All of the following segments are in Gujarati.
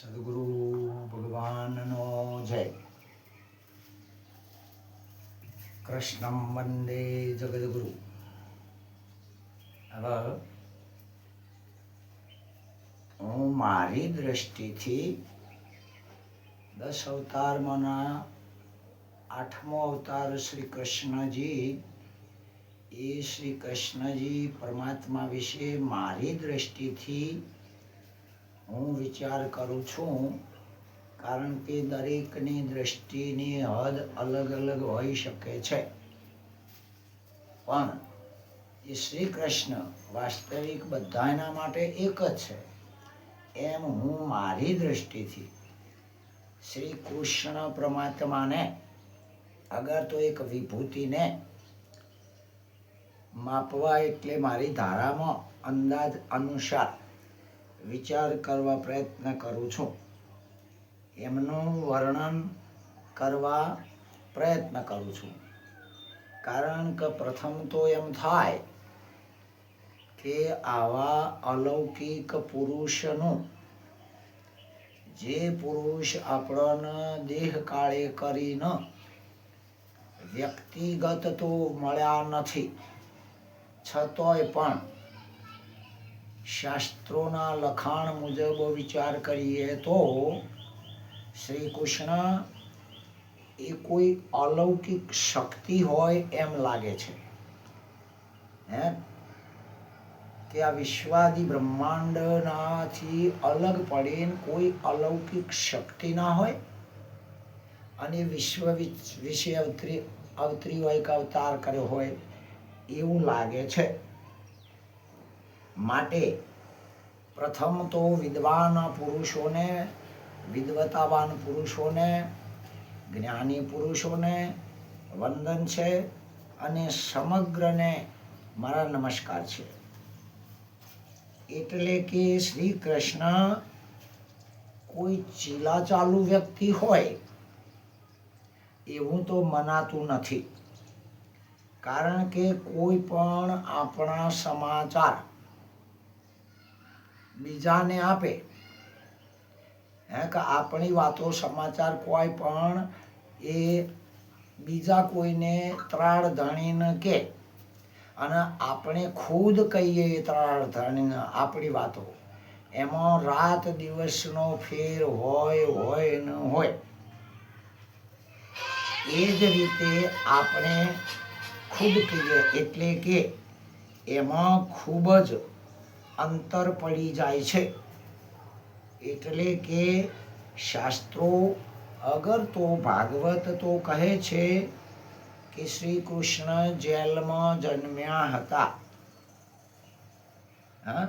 સદગુરુ ભગવાનનો જય કૃષ્ણમ વંદે જગદગુરુ હવે હું મારી દ્રષ્ટિથી દસ અવતારમાંના આઠમો અવતાર શ્રી કૃષ્ણજી, એ શ્રી કૃષ્ણજી પરમાત્મા વિશે મારી દ્રષ્ટિથી હું વિચાર કરું છું, કારણ કે દરેકની દ્રષ્ટિની હદ અલગ અલગ હોઈ શકે છે. પણ એ શ્રી કૃષ્ણ વાસ્તવિક બધાના માટે એક જ છે. એમ હું મારી દ્રષ્ટિથી શ્રી કૃષ્ણ પરમાત્માને અગર તો એક વિભૂતિને માપવા એટલે મારી ધારામાં અંદાજ અનુસાર વિચાર કરવા પ્રયત્ન કરું છું. એમનું વર્ણન કરવા પ્રયત્ન કરું છું. કારણ કે પ્રથમ તો એમ થાય કે આવા અલૌકિક પુરુષનું, જે પુરુષ આપણને દેહ કાળે કરીને વ્યક્તિગત તો મળ્યા નથી. છતોય પણ શાસ્ત્રોના લખાણ મુજબ વિચાર કરીએ તો શ્રી કૃષ્ણ એ કોઈ અલૌકિક શક્તિ હોય એમ લાગે છે. હે? કે આ વિશ્વાદી બ્રહ્માંડનાથી અલગ પડીને કોઈ અલૌકિક શક્તિ ના હોય? અને વિશ્વ વિશે અવતરી અવતરી હોય કે અવતાર કર્યો હોય એવું લાગે છે. માટે પ્રથમ તો વિદ્વાન પુરુષોને, વિદ્વતાવાન પુરુષોને, જ્ઞાની પુરુષોને વંદન છે અને સમગ્રને મારા નમસ્કાર છે. એટલે કે શ્રી કૃષ્ણ કોઈ ચીલા ચાલુ વ્યક્તિ હોય એવું તો મનાતું નથી. કારણ કે કોઈ પણ આપણા સમાચાર બીજાને આપે. હે કે આપણી વાતો સમાચાર કોઈ પણ એ બીજા કોઈને ત્રાળ ધણીને કે. અને આપણે ખુદ કહીએ એ ત્રાળ ધણીને આપણી વાતો. એમાં રાત દિવસનો ફેર હોય હોય ન હોય. એ જ રીતે આપણે ખુદ કહીએ એટલે કે એમાં ખૂબ જ અંતર પડી જાય છે. એટલે કે શાસ્ત્રો અગર તો ભાગવત તો કહે છે કે શ્રી કૃષ્ણ જેલમાં જન્મ્યા હતા. હા?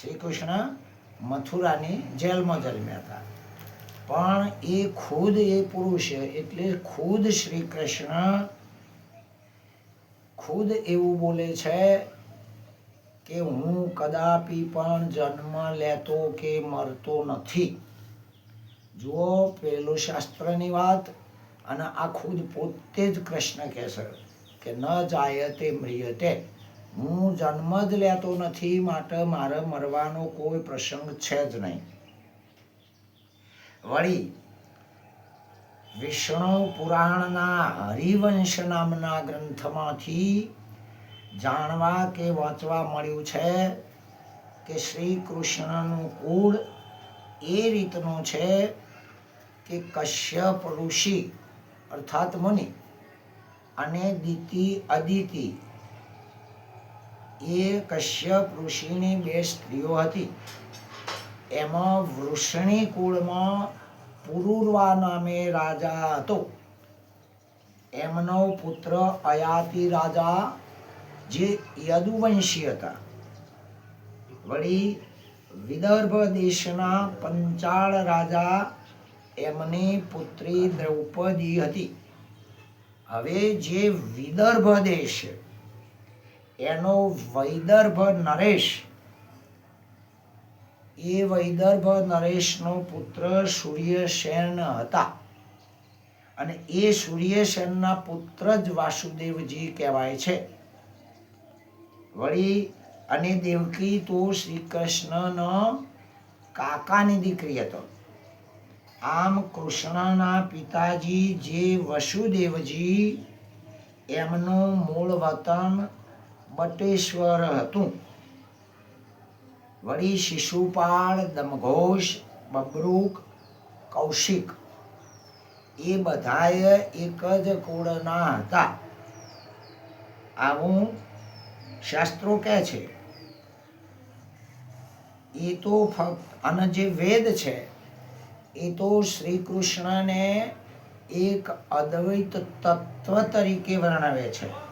શ્રી કૃષ્ણ મથુરાની જેલમાં જન્મ્યા હતા. પણ એ ખુદ એ પુરુષ એટલે ખુદ શ્રી કૃષ્ણ ખુદ એવું બોલે છે કે હું કદાપી પણ જન્મ લેતો કે મરતો નથી. જુઓ પેલું શાસ્ત્રની વાત અને આ ખુદ પોતે જ કૃષ્ણ કહેશે કે ન જાય તે મ્રિયતે હું જન્મ જ લેતો નથી, માટે મારે મરવાનો કોઈ પ્રસંગ છે જ નહીં. વળી, વિષ્ણુ પુરાણના હરિવંશ નામના ગ્રંથમાંથી જાણવા કે વાંચવા મળ્યું છે કે શ્રી કૃષ્ણનું કુળ એ રીતનું છે કે કશ્યપ ઋષિ, અર્થાત મુનિ અને દિતિ અદિતિ. એ કશ્યપ ઋષિની બે સ્ત્રીઓ હતી. એમાં વૃષણી કુળમાં પુરુરવા નામે રાજા હતો. એમનો પુત્ર અયાતિ રાજા જે યદુવંશી હતા. વળી વિદર્ભ દેશના પંચાળ રાજા એમની પુત્રી દ્રૌપદી હતી. હવે જે વિદર્ભ દેશ, એનો વૈદર્ભ નરેશ, એ વૈદર્ભ નરેશનો પુત્ર સૂર્યસેન હતા. અને એ સૂર્યસેનના પુત્ર જ વાસુદેવજી કહેવાય છે. વળી અને દેવકી તો શ્રી કૃષ્ણનો કાકાની દીકરી હતો. આમ કૃષ્ણના પિતાજી જે વસુદેવજી એમનું મૂળ વતન બટેશ્વર હતું. વળી શિશુપાળ, દમઘોષ, બબરૂક, કૌશિક એ બધાએ એક જ કુળના હતા. આવું શાસ્ત્રો કહે છે એ તો ફક્ત અને જે વેદ છે એ તો શ્રી કૃષ્ણને એક અદ્વૈત તત્વ તરીકે વર્ણવે છે.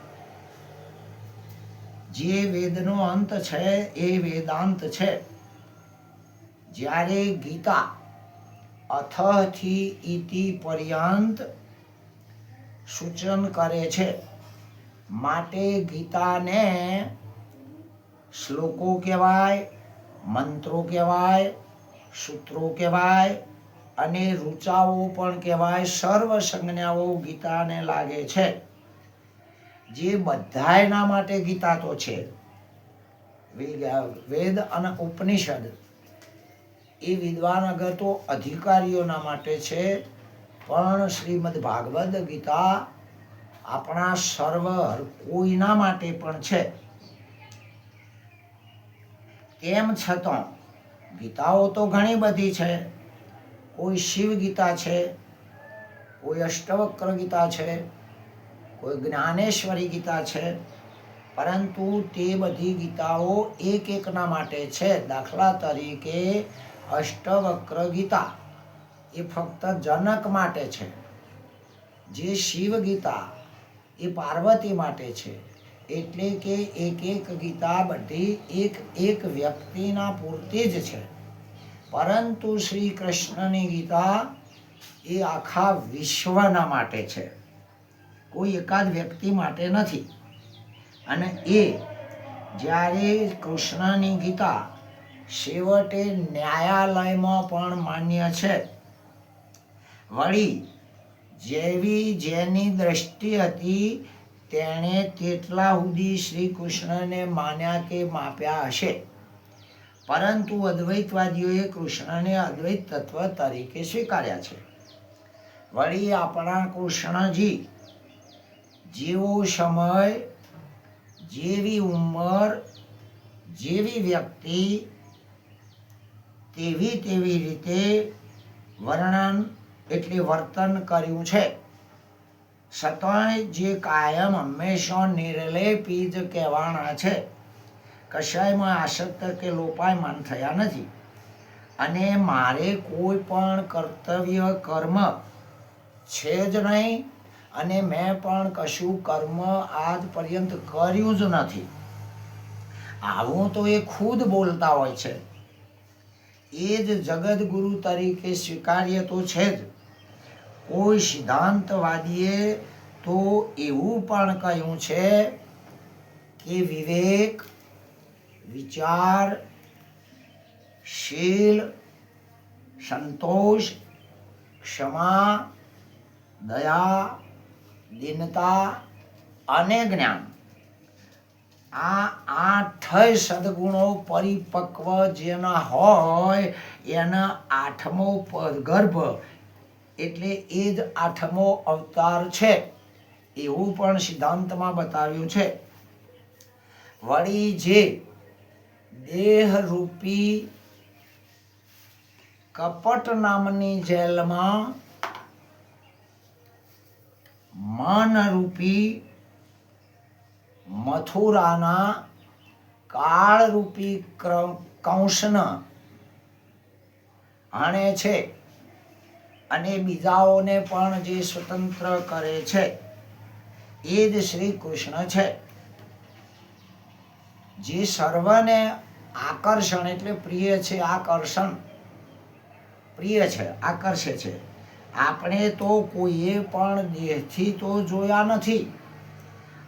જે વેદનો અંત છે, એ વેદાંત છે. જ્યારે ગીતા અથથી ઇતિ પર્યંત સૂચન કરે છે માટે ગીતાને શ્લોકો કહેવાય, મંત્રો કહેવાય, સૂત્રો કહેવાય અને રૂચાઓ પણ કહેવાય. સર્વ સંજ્ઞાઓ ગીતાને લાગે છે. જે બધાયના માટે ગીતા તો છે. વેદ અને ઉપનિષદ એ વિદ્વાન અગર તો અધિકારીઓના માટે છે. પણ શ્રીમદ ભાગવદ ગીતા આપણા સર્વર કોઈના માટે પણ છે. તેમ છતાં ગીતાઓ તો ઘણી બધી છે. કોઈ શિવ ગીતા છે, કોઈ અષ્ટવક્ર ગીતા છે, કોઈ જ્ઞાનેશ્વરી ગીતા છે, પરંતુ તે બધી ગીતાઓ એક એકના માટે છે. દાખલા તરીકે અષ્ટવક્ર ગીતા એ ફક્ત જનક માટે છે. જે શિવ ગીતા એ પાર્વતી માટે છે. એટલે કે એક એક ગીતા બધી એક એક વ્યક્તિના પૂરતી જ છે. પરંતુ શ્રી કૃષ્ણની ગીતા એ આખા વિશ્વના માટે છે. કોઈ એકાદ વ્યક્તિ માટે નથી. અને એ જ્યારે કૃષ્ણની ગીતા છેવટે ન્યાયાલયમાં પણ માન્ય છે. વળી જેવી જેની દ્રષ્ટિ હતી, તેણે તેટલા સુધી શ્રી કૃષ્ણને માન્યા કે માપ્યા હશે. પરંતુ અદ્વૈતવાદીઓએ કૃષ્ણને અદ્વૈત તત્વ તરીકે સ્વીકાર્યા છે. વળી આપણા કૃષ્ણજી જેવો સમય, જેવી ઉંમર, જેવી વ્યક્તિ, તેવી તેવી રીતે વર્ણન એટલે વર્તન કર્યું છે. છતાંય જે કાયમ હંમેશા નિર્લેપી જ કહેવાના છે. કશાયમાં આસક્ત કે લોપાયમાન થયા નથી. અને મારે કોઈ પણ કર્તવ્ય, કર્મ છે જ નહીં અને મેં પણ કશું કર્મ આજ પર્યંત કર્યું જ નથી. આવું તો એ ખુદ બોલતા હોય છે. એ જ જગદગુરુ તરીકે સ્વીકાર્ય તો છે જ. કોઈ સિદ્ધાંતવાદીએ તો એવું પણ કહ્યું છે કે વિવેક, વિચાર, શીલ, સંતોષ, ક્ષમા, દયા, દીનતા અને જ્ઞાન. આ આઠય સદગુણો પરિપક્વ જેના હોય એના આઠમો પ- ગર્ભ એટલે એ જ આઠમો અવતાર છે. એવું પણ સિદ્ધાંતમાં બતાવ્યું છે. વળી જે દેહરૂપી કપટ નામની જેલમાં માનરૂપી મથુરાના કાળરૂપી કંસના આણે છે. અને બીજાઓને પણ જે સ્વતંત્ર કરે છે, એ જ શ્રી કૃષ્ણ છે. જે સર્વને આકર્ષણ, એટલે પ્રિય છે, આકર્ષણ. પ્રિય છે, આકર્ષે છે. આપણે તો કોઈએ પણ દેહથી તો જોયા નથી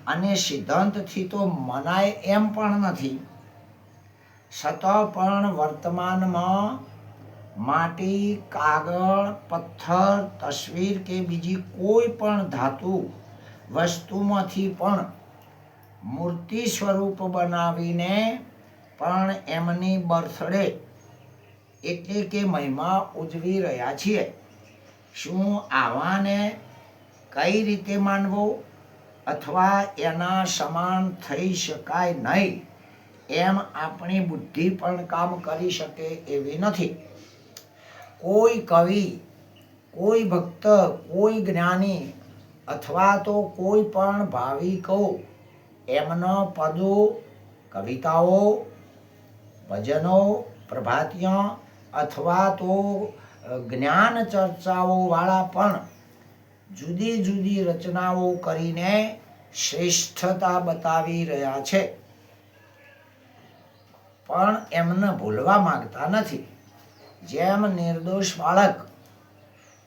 અને સિદ્ધાંતથી તો મનાય એમ પણ નથી. છતાં પણ વર્તમાનમાં માટી, કાગળ, પથ્થર, તસવીર કે બીજી કોઈ પણ ધાતુ વસ્તુમાંથી પણ મૂર્તિ સ્વરૂપ બનાવીને પણ એમની બર્થડે એટલે કે મહિમા ઉજવી રહ્યા છીએ. શું આવાને કઈ રીતે માનવો? અથવા એના સમાન થઈ શકાય નહીં એમ આપણી બુદ્ધિ પણ કામ કરી શકે એવી નથી. કોઈ કવિ, કોઈ ભક્ત, કોઈ જ્ઞાની અથવા તો કોઈ પણ ભાવિકો એમના પદો કવિતાઓ, ભજનો પ્રભાતિય અથવા તો જ્ઞાન ચર્ચાઓવાળા પણ જુદી જુદી રચનાઓ કરીને શ્રેષ્ઠતા બતાવી રહ્યા છે. પણ એમને ભૂલવા માંગતા નથી. જેમ નિર્દોષ બાળક,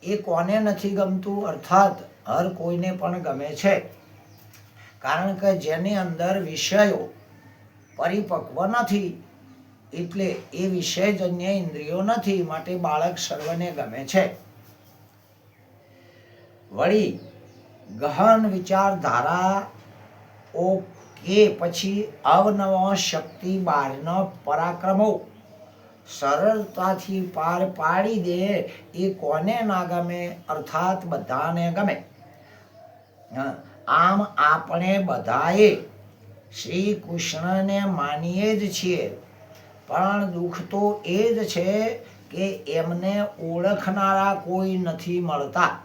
એ કોને નથી ગમતું? અર્થાત, હર કોઈને પણ ગમે છે. કારણ કે જેની અંદર વિષયો પરિપક્વ નથી, એટલે એ વિષયજન્ય ઇન્દ્રિયો નથી, માટે બાળક સર્વને ગમે છે. વળી, ગહન વિચારધારા ઓ કે પછી અવનવા શક્તિ બહારના પરાક્રમો. સરળતાથી પાર પાડી દે એ કોને ના ગમે? અર્થાત બધાને ગમે. આમ આપણે બધાએ શ્રી કૃષ્ણને માનીએ જ છીએ. પણ દુઃખ તો એ જ છે કે એમને ઓળખનારા કોઈ નથી મળતા.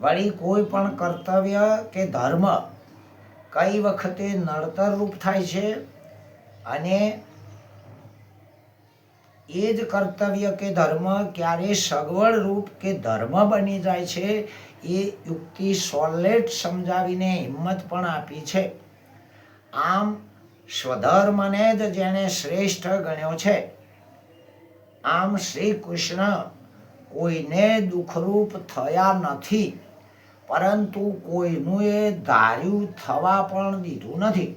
વળી કોઈ પણ કર્તવ્ય કે ધર્મ કઈ વખતે નડતર રૂપ થાય છે? અને એ જ કર્તવ્ય કે ધર્મ ક્યારે સગવડ રૂપ કે ધર્મ બની જાય છે, એ યુક્તિ સોલેટ સમજાવીને હિંમત પણ આપી છે. આમ સ્વધર્મને જ જેણે શ્રેષ્ઠ ગણ્યો છે. આમ શ્રી કૃષ્ણ કોઈને દુઃખરૂપ થયા નથી, પરંતુ કોઈનું એ ધાર્યું થવા પણ દીધું નથી.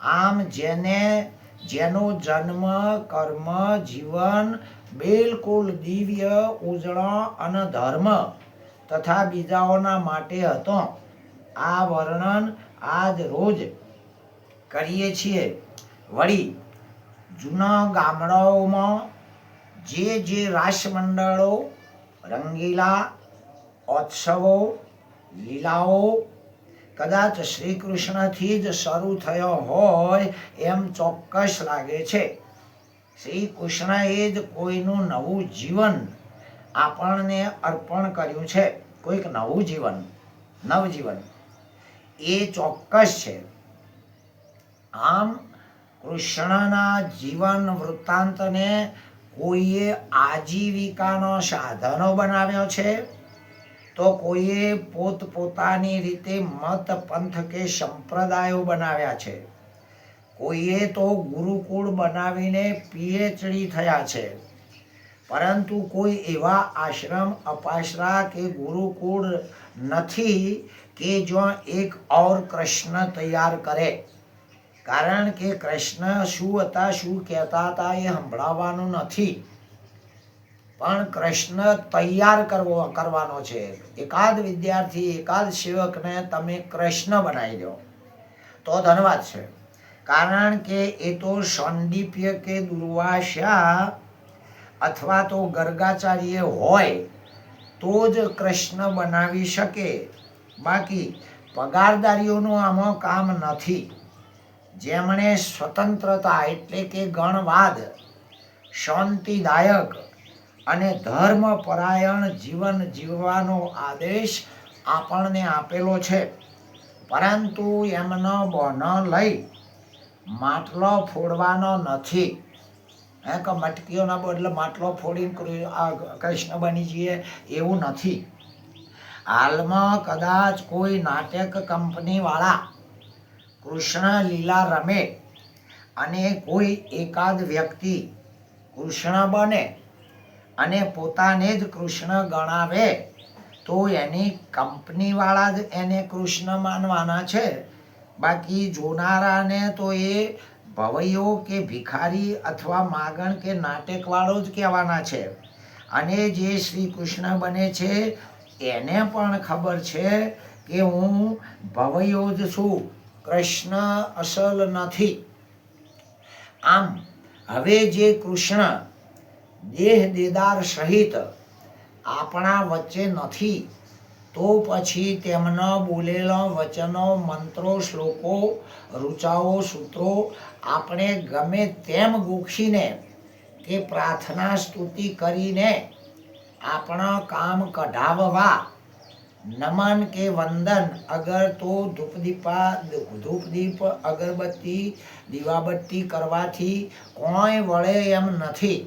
આમ જેને જેનો જન્મ, કર્મ, જીવન, બિલકુલ દિવ્ય, ઉજળો અને ધર્મ તથા બીજાઓના માટે હતો. આ વર્ણન આજ રોજ કરીએ છીએ. વળી, જૂના ગામડાઓમાં જે જે રાસમંડળો, રંગીલા, ઉત્સવો, લીલાઓ કદાચ શ્રી કૃષ્ણથી જ શરૂ થયો હોય એમ ચોક્કસ લાગે છે. શ્રી કૃષ્ણએ જ કોઈનું નવું જીવન આપણને અર્પણ કર્યું છે. કોઈક નવું જીવન, નવજીવન. એ ચોક્કસ છે. આમ કૃષ્ણના જીવન વૃત્તાંતને કોઈએ આજીવિકાનો સાધનો બનાવ્યો છે. તો કોઈએ પોતપોતાની રીતે મત પંથ કે સંપ્રદાયો બનાવ્યા છે. કોઈએ તો ગુરુકુળ બનાવીને પીએચડી થયા છે. પરંતુ કોઈ એવા આશ્રમ અપાશ્રા કે ગુરુકુળ નથી કે જ્યાં એક ઓર કૃષ્ણ તૈયાર કરે. કારણ કે કૃષ્ણ શું હતા, શું કહેતા હતા એ સંભળાવવાનું નથી. પણ કૃષ્ણ તૈયાર કરવો, કરવાનો છે. એકાદ વિદ્યાર્થી, એકાદ સેવકને તમે કૃષ્ણ બનાવી દો. તો ધન્યવાદ છે. કારણ કે એ તો સંદીપ્ય કે દુર્વાસા અથવા તો ગર્ગાચાર્ય હોય, તો જ કૃષ્ણ બનાવી શકે. બાકી પગારદારીઓનું આમાં કામ નથી. જેમણે સ્વતંત્રતા એટલે કે ગણવાદ, શાંતિદાયક અને ધર્મ પરાયણ જીવન જીવવાનો આદેશ આપણને આપેલો છે. પરંતુ એમનો ન લઈ માટલો ફોડવાનો નથી. હે કે મટકીઓના બદલે માટલો ફોડીને કૃષ્ણ બની જઈએ એવું નથી. હાલમાં કદાચ કોઈ નાટક કંપનીવાળા કૃષ્ણ લીલા રમે અને કોઈ એકાદ વ્યક્તિ કૃષ્ણ બને અને પોતાને જ કૃષ્ણ ગણાવે, તો એની કંપનીવાળા જ એને કૃષ્ણ માનવાના છે. બાકી જોનારાને તો એ ભવૈયો કે ભિખારી અથવા માગણ કે નાટકવાળો જ કહેવાના છે. અને જે શ્રી કૃષ્ણ બને છે, એને પણ ખબર છે કે હું ભવૈયો જ છું. કૃષ્ણ અસલ નથી. આમ, હવે જે કૃષ્ણ દેહ દેદાર સહિત આપણા વચ્ચે નથી, તો પછી તેમના બોલેલા વચનો, મંત્રો, શ્લોકો, ઋચાઓ, સૂત્રો આપણે ગમે તેમ ગોખીને કે પ્રાર્થના સ્તુતિ કરીને આપણા કામ કઢાવવા, નમન કે વંદન, અગર તો ધૂપદીપા, ધૂપદીપ, અગરબત્તી, દીવાબત્તી કરવાથી કોઈ વળે એમ નથી.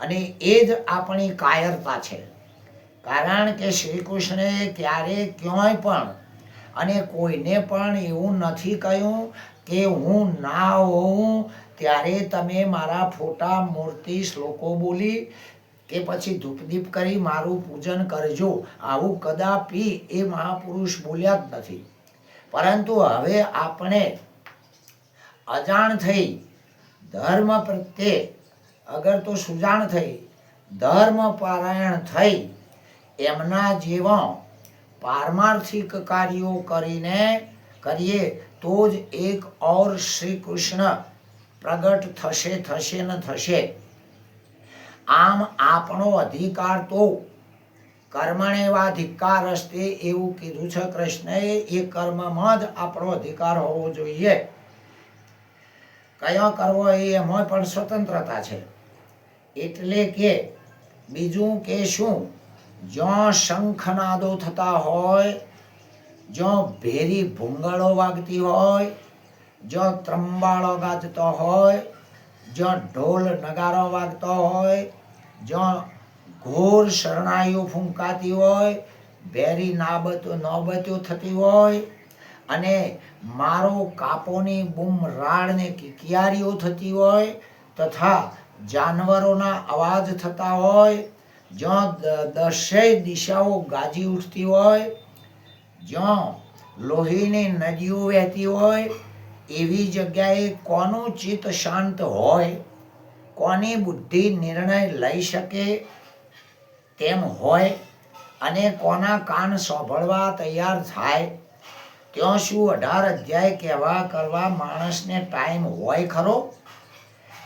અને એ જ આપણી કાયરતા છે. કારણ કે શ્રી કૃષ્ણે ક્યારે ક્યાંય પણ અને કોઈને પણ એવું નથી કહ્યું કે હું ના હોઉં ત્યારે તમે મારા ફોટા મૂર્તિ શ્લોકો બોલી કે પછી ધૂપદીપ કરી મારું પૂજન કરજો. આવું કદાપી એ મહાપુરુષ બોલ્યા જ નથી. પરંતુ હવે આપણે અજાણ થઈ ધર્મ પ્રત્યે અગર તો સુજાણ થઈ, ધર્મ પારાયણ થઈ, એમના જેવા પારમાર્થિક કાર્યો કરીને કરીએ, તો જ એક ઓર શ્રી કૃષ્ણ પ્રગટ થશે થશે ને થશે. આમ આપણો અધિકાર તો કર્મણેવાધિકાર રસ્તે એવું કીધું છે કૃષ્ણએ, એ કર્મમાં જ આપણો અધિકાર હોવો જોઈએ. કયો કરવો એ એમાં પણ સ્વતંત્રતા છે. એટલે કે બીજું કે શું? જ્યાં શંખનાદો થતા હોય, જ્યાં ભેરી ભૂંગળો વાગતી હોય, જ્યાં ત્રંબાળો ગાજતો હોય, જ્યાં ઢોલ નગારો વાગતો હોય, જ્યાં ઘોર શરણાઈઓ ફૂંકાતી હોય, ભેરી નાબતો નોબતીઓ થતી હોય, અને મારો કાપોની બૂમ રાળને કિકિયારીઓ થતી હોય, તથા જાનવરોના અવાજ થતા હોય, જ્યાં દસેય દિશાઓ ગાજી ઉઠતી હોય, જ્યાં લોહીની નદીઓ વહેતી હોય, એવી જગ્યાએ કોનું ચિત્ત શાંત હોય, કોની બુદ્ધિ નિર્ણય લઈ શકે તેમ હોય અને કોના કાન સાંભળવા તૈયાર થાય, ત્યાં શું અઢાર અધ્યાય કહેવા કરવા માણસને ટાઈમ હોય ખરો?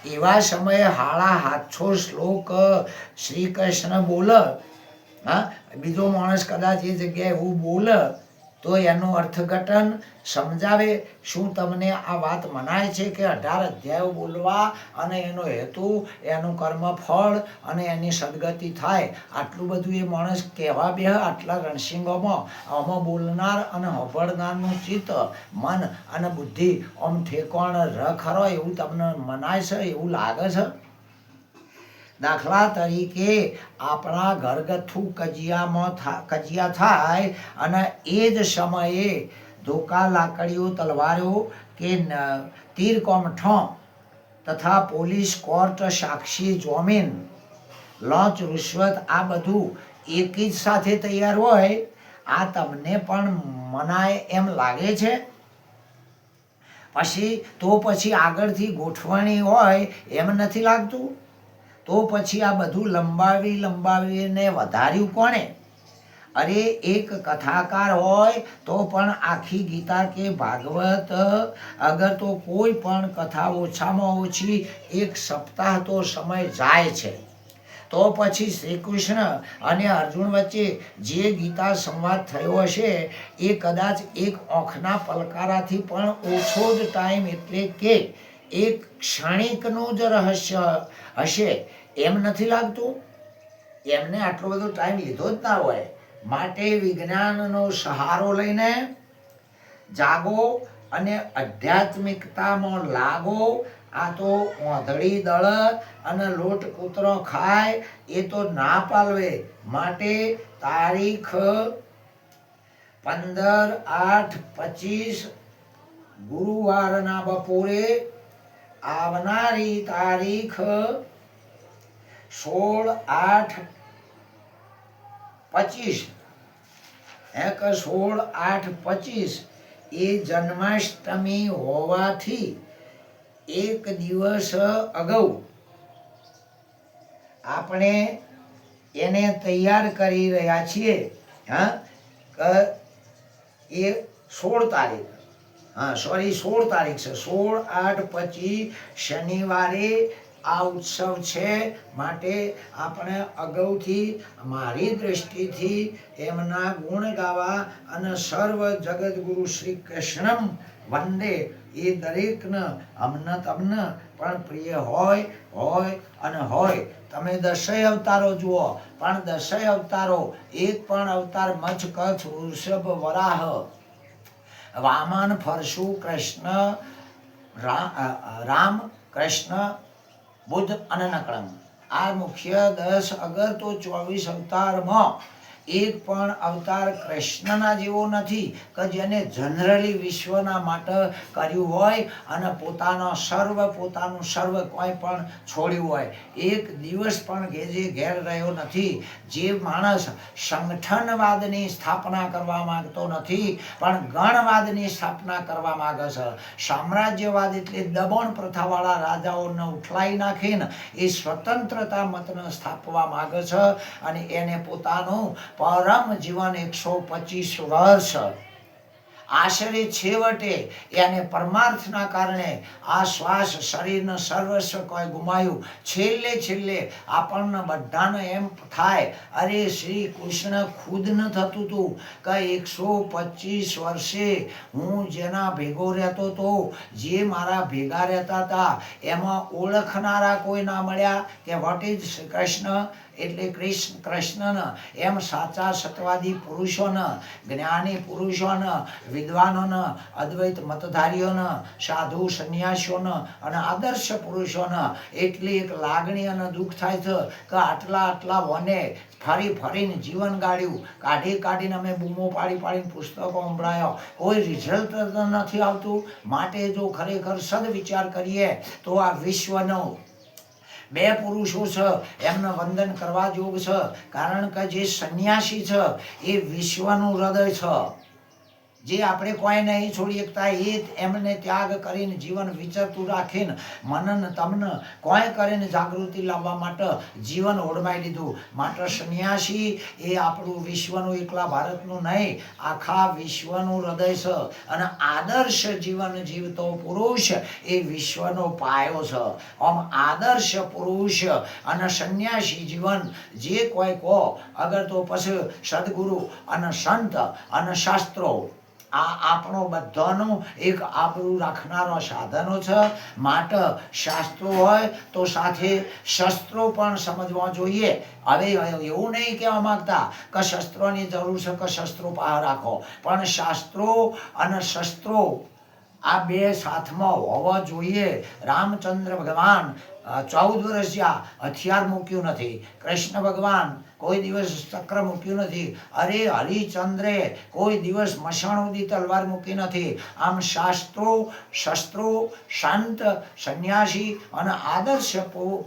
એવા સમયે હાળા હાથસો શ્લોક શ્રી કૃષ્ણ બોલ. હા, બીજો માણસ કદાચ એ જગ્યાએ એવું બોલ તો એનું અર્થઘટન સમજાવે શું તમને આ વાત મનાય છે કે અઢાર અધ્યાયો બોલવા અને એનો હેતુ, એનું કર્મ ફળ અને એની સદગતિ થાય. આટલું બધું એ માણસ કહેવા બે આટલા રણસિંગોમાં આમાં બોલનાર અને હોભળનારનું ચિત્ત, મન અને બુદ્ધિ આમ ઠેકોણ ર ખરો એવું તમને મનાય છે, એવું લાગે છે? દાખલા તરીકે આપણા ઘરગથ્થુ કજિયામાં થા, કજિયા થાય અને એ જ સમયે ધોકા, લાકડીઓ, તલવારો કે તીર કોમઠો તથા પોલીસ, કોર્ટ, સાક્ષી, જોમીન, લોંચ, રૂશ્વત આ બધું એક જ સાથે તૈયાર હોય, આ તમને પણ મનાય એમ લાગે છે? પછી તો પછી આગળથી ગોઠવણી હોય એમ નથી લાગતું? તો પછી આ બધું લંબાવી લંબાવીને વધાર્યું કોણે? અરે એક કથાકાર હોય તો પણ આખી ગીતા કે ભાગવત, અગર તો કોઈ પણ કથા ઓછામાં ઓછી એક સપ્તાહ તો સમય જાય છે. તો પછી શ્રી કૃષ્ણ અને અર્જુન વચ્ચે જે ગીતા સંવાદ થયો હશે, એ કદાચ એક ઓખના પલકારાથી પણ ઓછો જ ટાઈમ એટલે કે એક ક્ષણિકનું જ રહસ્ય હશે? એમ નથી લાગતું? એમને આટલો બધો ટાઈમ લીધો જ ના હોય. માટે વિજ્ઞાનનો સહારો લઈને જાગો અને આધ્યાત્મિકતામાં લાગો. આ તો ઓંધળી દળ અને લોટ કૂતરો ખાય, એ તો ના પાલવે. માટે તારીખ પંદર આઠ પચીસ ગુરુવારના બપોરે આવનારી તારીખ સોળ આઠ પચીસ. એક સોળ આઠ પચીસ એ જન્માષ્ટમી હોવાથી એક દિવસ અગાઉ આપણે એને તૈયાર કરી રહ્યા છીએ, હા એ સોળ તારીખ. હા સોરી સોળ તારીખ છે. સોળ આઠ પચીસ શનિવારે આ ઉત્સવ છે માટે આપણે અગાઉથી મારી દ્રષ્ટિથી એમના ગુણ ગાવા અને સર્વ જગદગુરુ શ્રી કૃષ્ણમ વંદે એ દરેકને અમને તમને પણ પ્રિય હોય હોય અને હોય. તમે દશય અવતારો જુઓ, પણ દશય અવતારો એક પણ અવતાર મચ્છ કચ્છ વૃષભ વરાહ, વામન, ફરસુ, કૃષ્ણ રામ, કૃષ્ણ બુદ્ધ અને નકળમ આ મુખ્ય દસ અગર તો ચોવીસ અવતારમાં એક પણ અવતાર કૃષ્ણના જેવો નથી, કે જેને જનરલી વિશ્વના માટે કર્યું હોય અને પોતાનો સર્વ, પોતાનું સર્વ કોઈ પણ છોડ્યું હોય. એક દિવસ પણ ઘેજે ઘેર રહ્યો નથી, જે માણસ સંગઠનવાદની સ્થાપના કરવા માંગતો નથી, પણ ગણવાદની સ્થાપના કરવા માંગે છે. સામ્રાજ્યવાદ એટલે દમણ પ્રથાવાળા રાજાઓને ઉઠલાઈ નાખીને એ સ્વતંત્રતા મતને સ્થાપવા માંગે છે અને એને પોતાનું પરમ જીવન એકસો પચીસ વર્ષ. આશરે છેવટે એને પરમાર્થના કારણે આ શ્વાસ શરીરનું સર્વસ્વ કોઈ ગુમાયું. છેલ્લે છેલ્લે આપણને બધાને એમ થાય, અરે શ્રી કૃષ્ણ, ખુદ ન થતું હતું કે એકસો પચીસ વર્ષે હું જેના ભેગો રહેતો હતો જે મારા ભેગા રહેતા હતા, એમાં ઓળખનારા કોઈ ના મળ્યા કે વોટ ઇઝ શ્રી કૃષ્ણ? એટલે કૃષ્ણ, કૃષ્ણને, એમ સાચા સત્વાદી પુરુષોને, જ્ઞાની પુરુષોને, વિદ્વાનોને, અદ્વૈત મતધારીઓને, સાધુ સંન્યાસીઓને અને આદર્શ પુરુષોને. એટલી એક લાગણી અને દુઃખ થાય છે કે આટલા આટલા વને ફરી ફરીને જીવન ગાળ્યું. કાઢી કાઢીને અમે બૂમો પાડી પાડીને પુસ્તકો સંભળાયો. કોઈ રિઝલ્ટ નથી આવતું. માટે જો ખરેખર સદવિચાર કરીએ, તો આ વિશ્વનો બે પુરુષો છે, એમને વંદન કરવા જોગ છે. કારણ કે જે સંન્યાસી છે, એ વિશ્વનું હૃદય છે. જે આપણે કોઈ નહીં છોડી શકતા એ એમને ત્યાગ કરીને જીવન વિચરતું રાખીને મનન તમને કોઈ કરીને જાગૃતિ લાવવા માટે જીવન ઓળમાઈ લીધું. માત્ર સંન્યાસી એ આપણું વિશ્વનું એકલા ભારતનું નહીં, આખા વિશ્વનું હૃદય છે. અને આદર્શ જીવન જીવતો પુરુષ એ વિશ્વનો પાયો છે. આમ આદર્શ પુરુષ અને સંન્યાસી જીવન જે કોઈ કહો, અગર તો પછી સદગુરુ અને સંત અને શાસ્ત્રો આ આપણો બધાનું એક આબરૂ રાખનારો સાધનો છે. માટે શાસ્ત્રો હોય તો સાથે શસ્ત્રો પણ સમજવા જોઈએ. હવે એવું નહીં કહેવા માંગતા કે શસ્ત્રોની જરૂર છે કે શસ્ત્રો બહાર રાખો. પણ શાસ્ત્રો અને શસ્ત્રો આ બે સાથમાં હોવા જોઈએ. રામચંદ્ર ભગવાન ચૌદ વર્ષ જ્યાં હથિયાર મૂક્યું નથી. કૃષ્ણ ભગવાન કોઈ દિવસ ચક્ર મૂક્યું નથી. અરે હરિચંદ્રે કોઈ દિવસ મશાણ સુધી તલવાર મૂકી નથી. આમ શાસ્ત્રો, શસ્ત્રો શાંત સંન્યાસી અને આદર્શ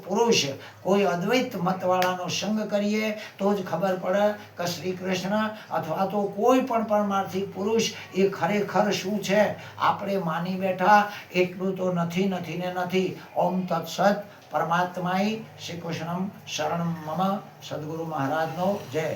પુરુષ કોઈ અદ્વૈત મતવાળાનો સંગ કરીએ તો જ ખબર પડે કે શ્રી કૃષ્ણ અથવા તો કોઈ પણ પરમાર્થિક પુરુષ એ ખરેખર શું છે? આપણે માની બેઠા, એટલું તો નથી નથી ને નથી. ઓમ તત્સત પરમાત્માઈ શ્રી કૃષ્ણમ શરણમ મમ સદગુરુ મહારાજનો જય.